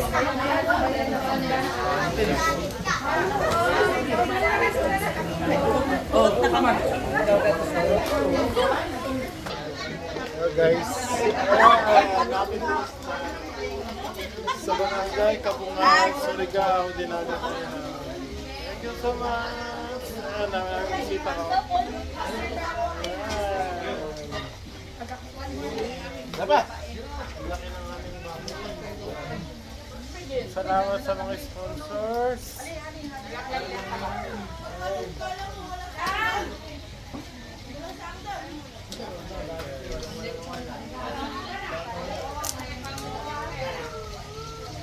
Hello guys. Ah, namin din sa barangay Kabungan, Surigao, Dinagat. Thank you so much. Ayan, nakakisita ko. Dapat. Laki ng. Salamat sa mga sponsors.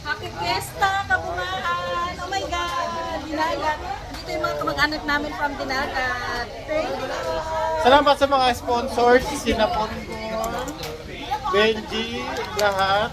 Happy Fiesta, Kabungaan! Oh my God! Dinagat! Dito yung mga kamag-anak namin from Dinagat. Thank you! Salamat sa mga sponsors, Sinapon ko, Benji, lahat,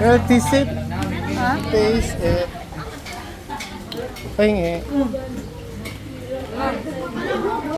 Aliyah! Well, tisip, taste it. Pahingi.